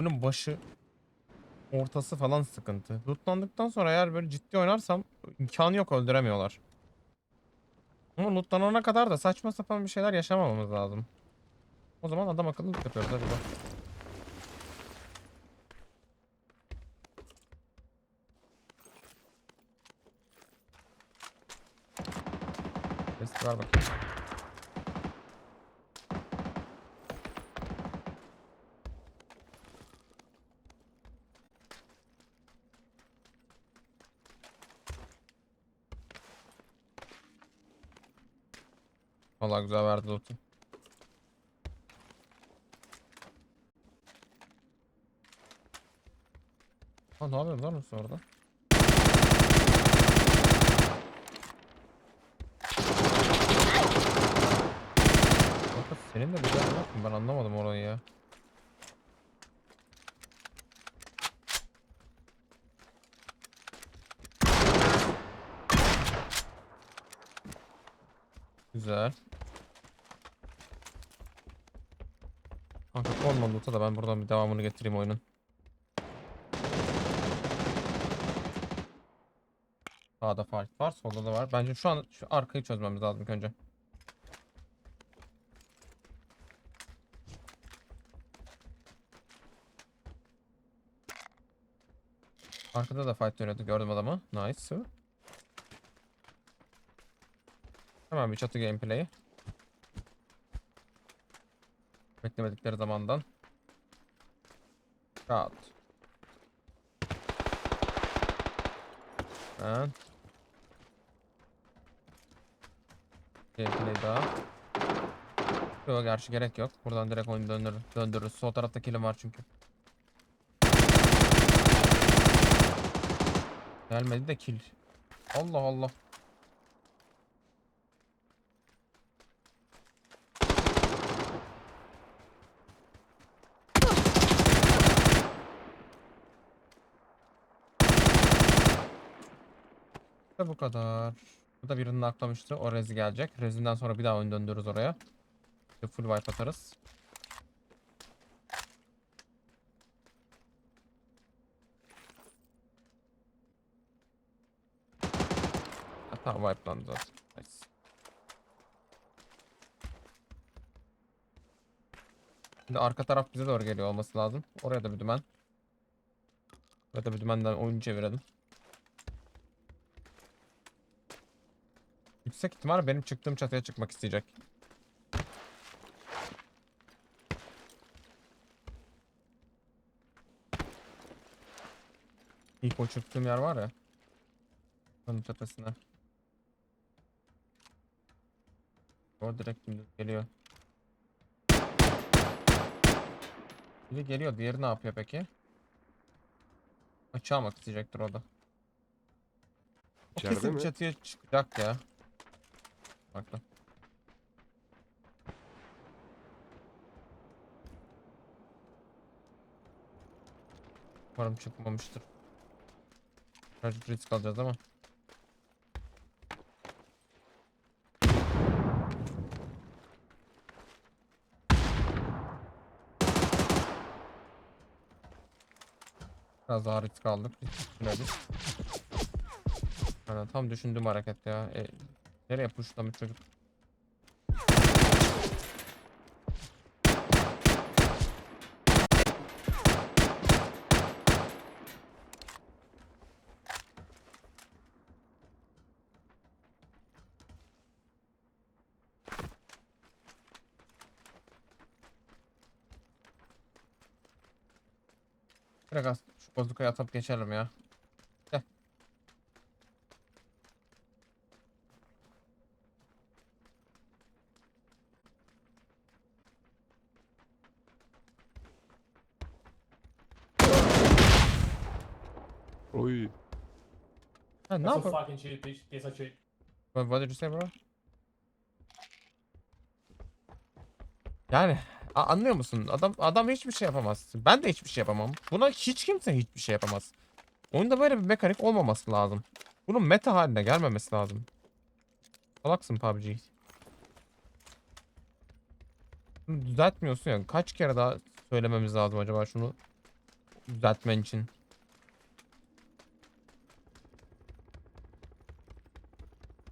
Bunun başı ortası falan sıkıntı. Lootlandıktan sonra eğer böyle ciddi oynarsam imkanı yok öldüremiyorlar. Ama lootlanana kadar da saçma sapan bir şeyler yaşamamamız lazım. O zaman adam akıllı loot yapıyoruz hadi bak. Test ver bakayım. Vallahi güzel verdi loot'u. Ha ne yapıyorsun lan Musa orada? Fakat senin de güzel yok mu? Ben anlamadım orayı ya. Güzel. Loot'a da ben buradan bir devamını getireyim oyunun. Sağda fight var, solda da var. Bence şu an şu arkayı çözmemiz lazım önce. Arkada da fight dönüyordu. Gördüm adamı. Nice. Hemen bir çatı gameplay'i. Beklemedikleri zamandan. Rahat. Ben. Gameplay daha. Yok gerçi gerek yok. Buradan direkt oyunu döndürür, döndürürüz. Sol tarafta kilim var çünkü. Gelmedi de kill. Allah Allah. İşte bu kadar. Bu da birini aklamıştı. O rezi gelecek. Rezinden sonra bir daha oyun döndürürüz oraya. İşte full wipe atarız. Tamam wipe'landı zaten. Nice. Şimdi arka taraf bize doğru geliyor olması lazım. Oraya da bir dümen. Oraya da bir dümenden oyunu çevirelim. Yüksek ihtimal benim çıktığım çatıya çıkmak isteyecek. İlk çıktığım yer var ya. Onun tepesine. O direkt dümdüz geliyor. Biri geliyor. Diğeri ne yapıyor peki? Açığa almak isteyecektir o da. O İçeride kesin mi? çatıya çıkacak ya. Bak lan. Umarım çıkmamıştır. Birazcık risk alacağız ama. Biraz daha risk aldık. Risk tam düşündüğüm hareket ya. E, nereye pushlamış çocuk? Direkt şu bozukayı atıp geçelim ya. Oy. Ha, ne That's yapalım? fucking cheat, bitch. Piece of shit. What, what did you say bro? Yani a- anlıyor musun? Adam adam hiçbir şey yapamaz. Ben de hiçbir şey yapamam. Buna hiç kimse hiçbir şey yapamaz. Oyunda böyle bir mekanik olmaması lazım. Bunun meta haline gelmemesi lazım. Salaksın PUBG. Bunu düzeltmiyorsun ya. Kaç kere daha söylememiz lazım acaba şunu? düzeltmen için.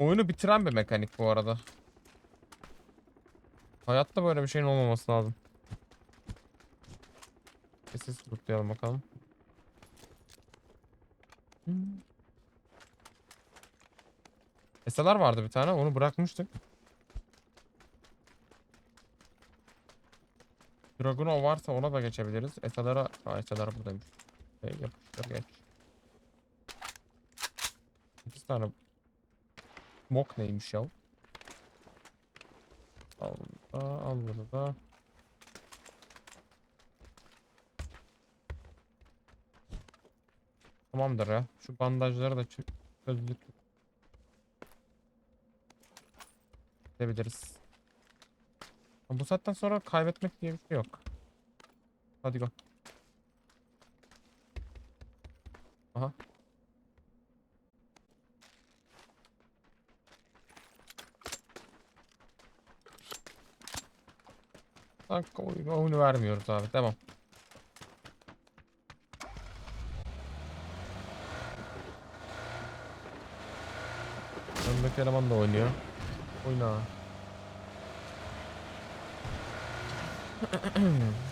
Oyunu bitiren bir mekanik bu arada. Hayatta böyle bir şeyin olmaması lazım. Sessiz tutlayalım bakalım. Esalar vardı bir tane onu bırakmıştık. Dragunov varsa ona da geçebiliriz. Esalara... Aa esalar buradaymış. Şey, yapıştır geç. İki tane Mok neymiş ya? Al bunu da, al bunu da. Tamamdır ya. Şu bandajları da çö- çözdük. Gidebiliriz. Bu saatten sonra kaybetmek diye bir şey yok. Hadi go. Aha. Dakika oyunu, oyunu vermiyoruz abi. Devam. Öndeki eleman da oynuyor. Oyna.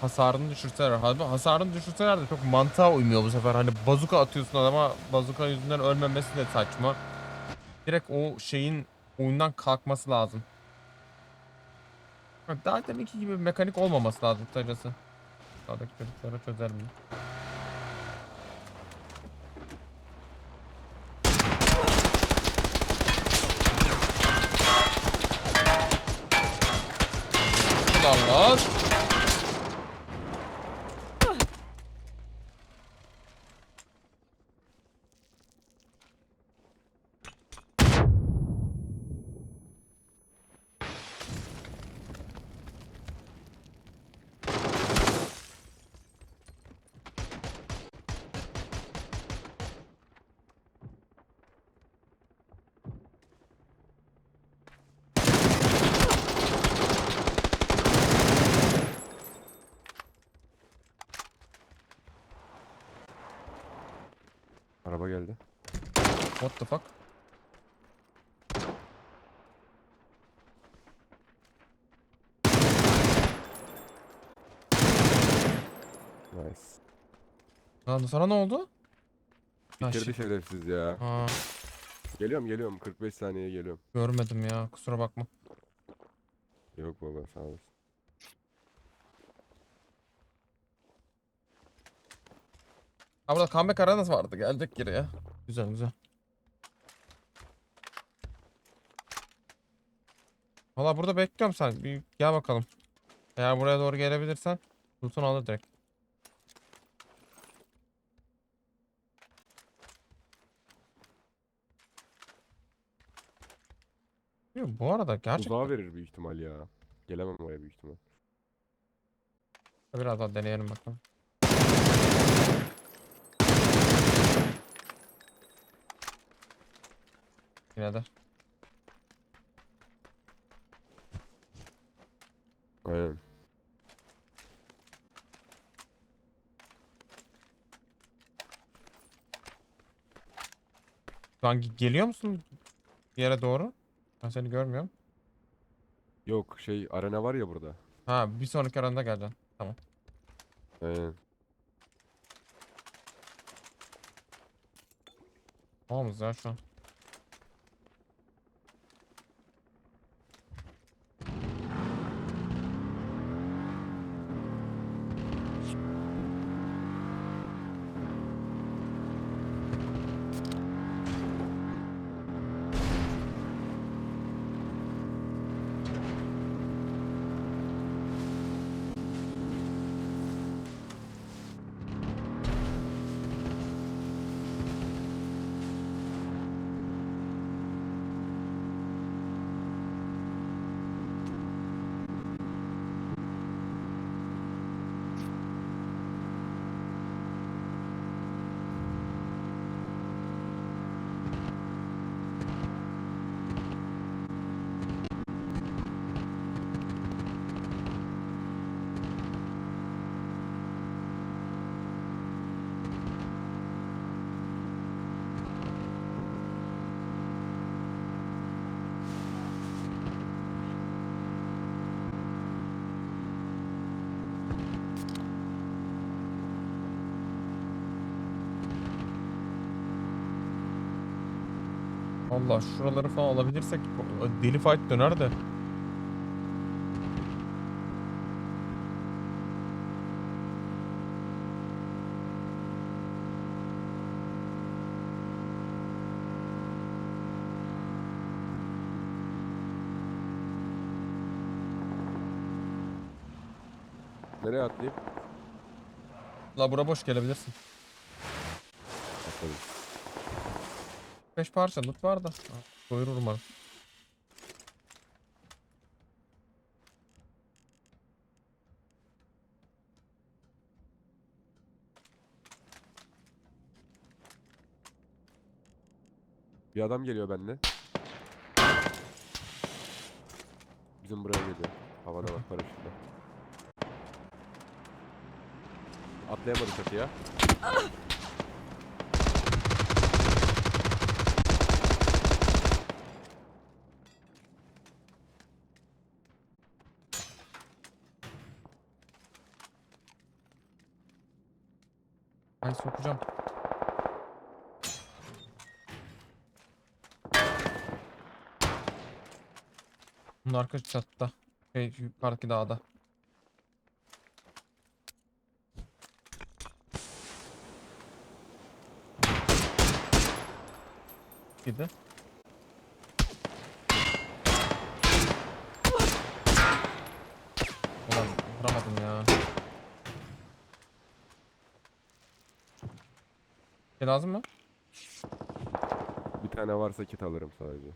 Hasarını düşürseler. Halbuki hasarını düşürseler de çok mantığa uymuyor bu sefer. Hani bazuka atıyorsun adama. Bazuka yüzünden ölmemesi de saçma. Direkt o şeyin oyundan kalkması lazım. Ha, Daha deminki gibi mekanik olmaması lazım kısacası. Sağdaki çocuklara çözer mi? Ulan lan. Araba geldi. What the fuck? Nice. Lan sana ne oldu? Ha, Bitirdi shit. şerefsiz ya. Ha, Geliyorum geliyorum 45 saniye geliyorum. görmedim ya kusura bakma. Yok baba sağ olasın. Ha burada comeback aranız vardı geldik geri ya. Güzel güzel. Valla burada bekliyorum sen. Bir gel bakalım. Eğer buraya doğru gelebilirsen loot'unu alır direkt. Bu arada gerçekten Uzağa verir büyük ihtimal ya. Gelemem oraya büyük ihtimal. biraz daha deneyelim bakalım. Yine de. Aynen. Şu an ge- geliyor musun bir yere doğru? Ben seni görmüyorum. Yok şey arena var ya burada. Ha bir sonraki aranda geleceksin. Aynen. Tamamız ya şu an. Allah şuraları falan alabilirsek deli fight döner de. Nereye atlayayım? La bura boş gelebilirsin. Atladım. 5 parça loot var da. Doyurur umarım. Bir adam geliyor bende. Bizim buraya geliyor. Havada bak paraşütle. Atlayamadı çatıya. Ay sokacağım. Bunun arka çatıda. Şey yukarıdaki dağda. Gidi. Ulan vuramadım ya. Şey lazım mı? Bir tane varsa kit alırım sadece.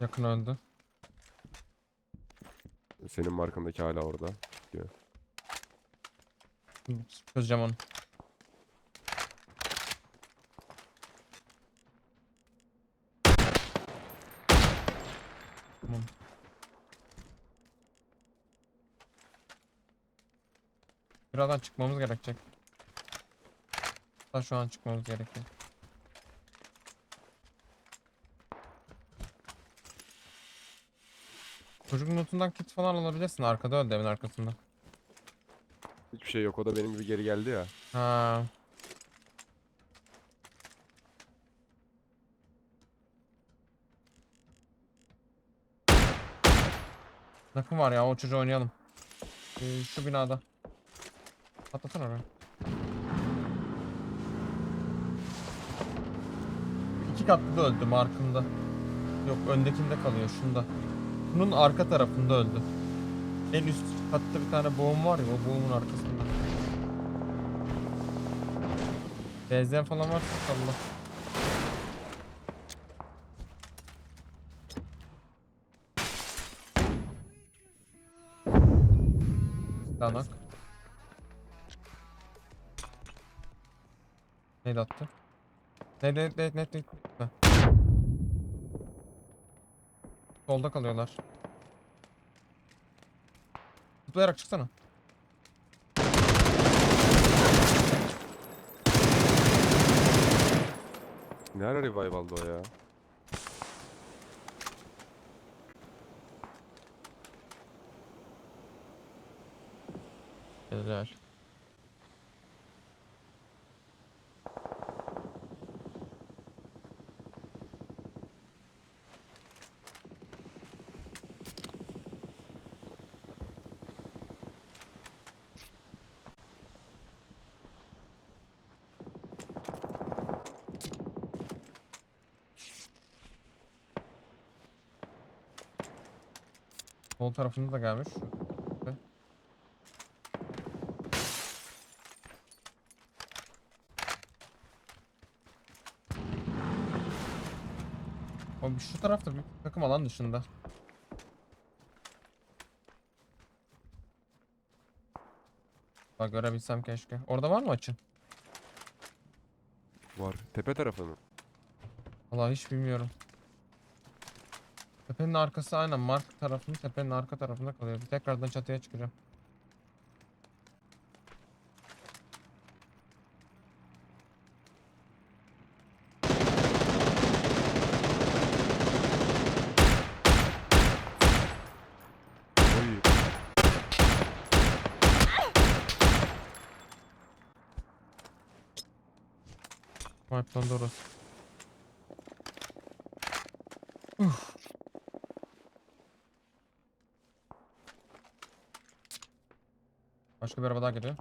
Yakın öldü. Senin markandaki hala orada. Çözeceğim onu. Birazdan çıkmamız gerekecek. Hatta şu an çıkmamız gerekiyor. Çocuk notundan kit falan alabilirsin. Arkada öldü evin arkasında. Hiçbir şey yok. O da benim gibi geri geldi ya. Ha. Nakım var ya o çocuğu oynayalım. Ee, şu binada. Atlasana oraya. İki katlı da öldü markında. Yok öndekinde kalıyor şunda. Bunun arka tarafında öldü. En üst katta bir tane boğum var ya o boğumun arkasında. Benzen falan varsa salla. Danak. Neyle attı? Ne ne ne ne ne ne? Solda kalıyorlar. Zıplayarak çıksana. Ne ara revival'dı o ya? Güzel. Sol tarafında da gelmiş. O bir- şu tarafta bir takım alan dışında. Bak görebilsem keşke. Orada var mı açın? Var. Tepe tarafı mı? Vallahi hiç bilmiyorum. Tepenin arkası aynen mark tarafının tepenin arka tarafında kalıyor. Bir tekrardan çatıya çıkacağım. Mark'tan da orası. Başka bir araba daha geliyor.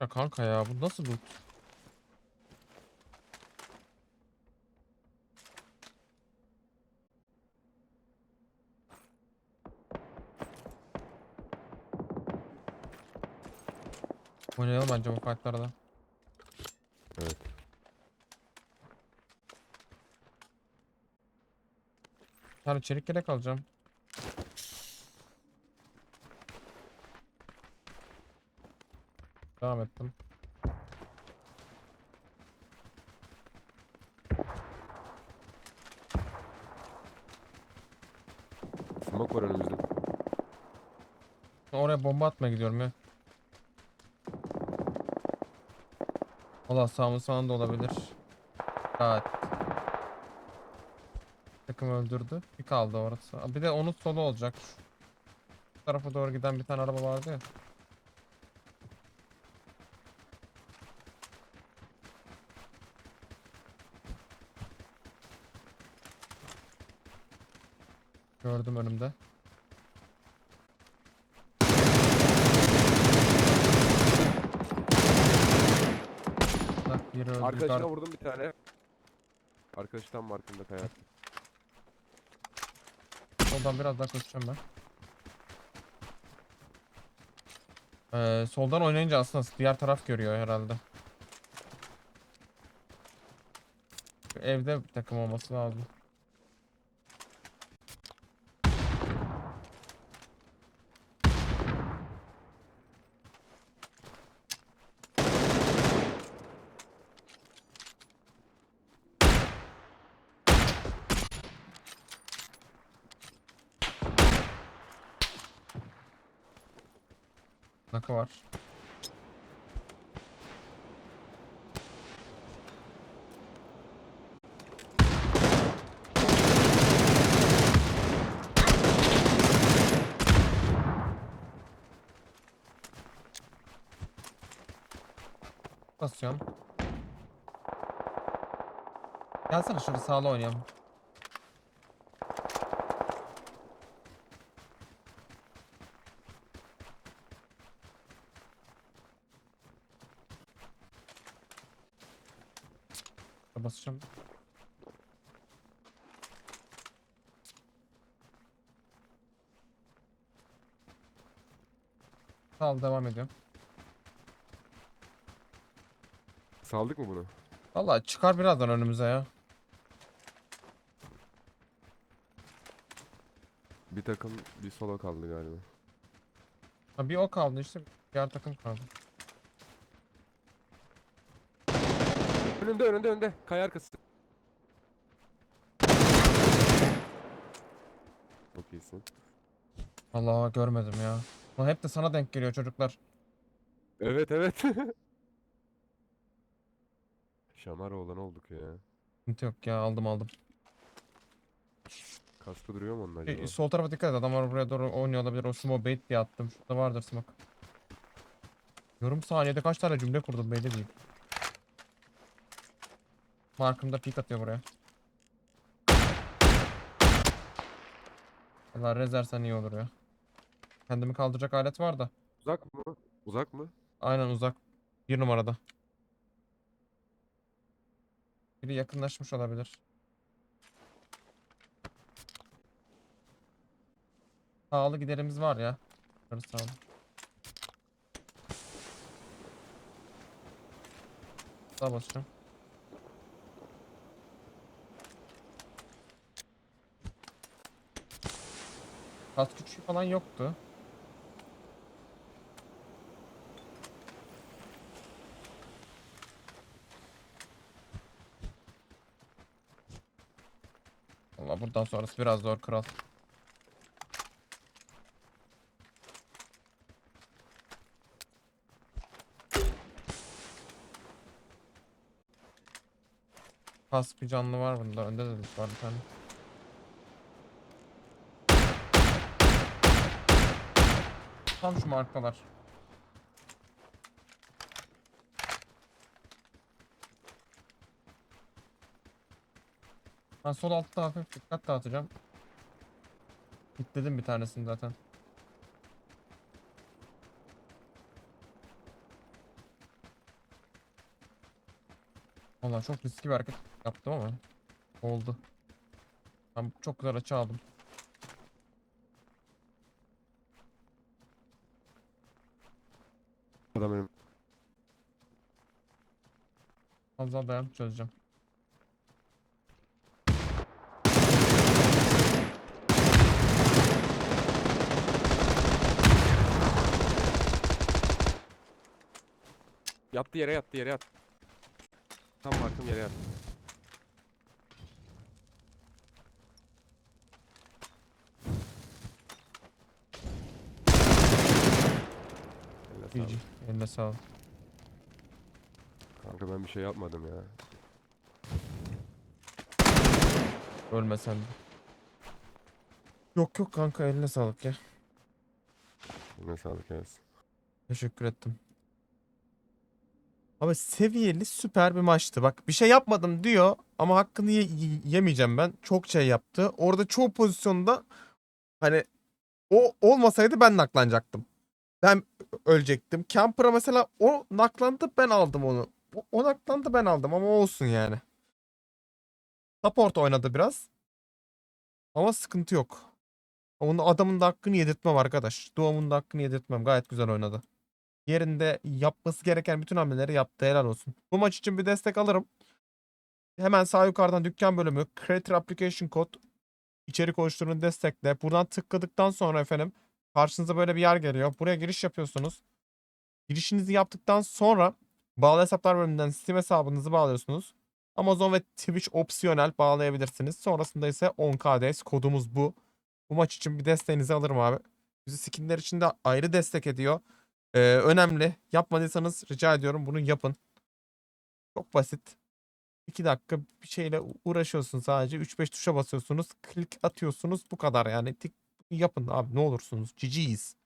Ya kanka ya bu nasıl loot? Oynayalım bence bu fightlarda. Evet. Tane çelik yelek alacağım. Devam ettim. Smoke var önümüzde. Oraya bomba atmaya gidiyorum ya. Valla sağımız falan da olabilir. Evet. Takım öldürdü. Bir kaldı orası. Bir de onun solu olacak. Şu tarafa doğru giden bir tane araba vardı ya. Gördüm önümde. Bak biri öldü. Arkadaşına yukarı- vurdum bir tane. Arkadaş tam markımda kayar. Soldan biraz daha koşacağım ben. Ee, soldan oynayınca aslında diğer taraf görüyor herhalde. Evde bir takım olması lazım. Naka var. Basıyorum. Gelsene şurada sağlı oynayalım. Basacağım. Sağ devam ediyorum. Saldık mı bunu? Vallahi çıkar birazdan önümüze ya. Bir takım bir solo kaldı galiba. Ha, bir o kaldı işte. Diğer takım kaldı. Önünde önünde önünde. Kaya arkası. Çok iyisin. Allah görmedim ya. Ulan hep de sana denk geliyor çocuklar. Evet evet. Şamar oğlan olduk ya. Sıkıntı yok ya aldım aldım. Kaskı duruyor mu onun Şey, acaba? sol tarafa dikkat et adamlar buraya doğru oynuyor olabilir. O smoke bait diye attım. Şurada vardır smoke. Yarım saniyede kaç tane cümle kurdum belli değil. Markımda peek atıyor buraya. Allah rezersen iyi olur ya. Kendimi kaldıracak alet var da. Uzak mı? Uzak mı? Aynen uzak. Bir numarada. Biri yakınlaşmış olabilir. Sağlı giderimiz var ya. Yukarı sağlı. Sağ basacağım. Kask küçüğü falan yoktu. Valla buradan sonrası biraz zor kral. Pas bir canlı var bunda. Önde de var bir tane. Tam şu markalar. Ben sol altta hafif dikkat dağıtacağım. Hitledim bir tanesini zaten. Valla çok riskli bir hareket yaptım ama oldu. Ben çok güzel açı aldım. Adam benim. Az daha dayan çözeceğim. Yattı yere yattı yere yattı. Tam baktım yere yattı. Eline GG. sağlık. Eline sağlık. Kanka ben bir şey yapmadım ya. Ölme sen de. Yok yok kanka eline sağlık ya. Eline sağlık Enes. Teşekkür ettim. Abi seviyeli süper bir maçtı. Bak bir şey yapmadım diyor ama hakkını ye- ye- yemeyeceğim ben. Çok şey yaptı. Orada çoğu pozisyonda hani o olmasaydı ben naklanacaktım. Ben ölecektim. Camper'a mesela o naklandı ben aldım onu. O naklandı ben aldım ama olsun yani. Support oynadı biraz. Ama sıkıntı yok. Onun adamın da hakkını yedirtmem arkadaş. Doğumun da hakkını yedirtmem. Gayet güzel oynadı. Yerinde yapması gereken bütün hamleleri yaptı. Helal olsun. Bu maç için bir destek alırım. Hemen sağ yukarıdan dükkan bölümü Creator Application Code içerik oluşturunu destekle. Buradan tıkladıktan sonra efendim karşınıza böyle bir yer geliyor. Buraya giriş yapıyorsunuz. Girişinizi yaptıktan sonra bağlı hesaplar bölümünden Steam hesabınızı bağlıyorsunuz. Amazon ve Twitch opsiyonel bağlayabilirsiniz. Sonrasında ise 10KDS kodumuz bu. Bu maç için bir desteğinizi alırım abi. Bizi skinler için de ayrı destek ediyor. Ee, önemli. Yapmadıysanız rica ediyorum bunu yapın. Çok basit. 2 dakika bir şeyle uğraşıyorsun sadece. 3-5 tuşa basıyorsunuz. Klik atıyorsunuz. Bu kadar yani. Tik yapın abi ne olursunuz. GG'yiz.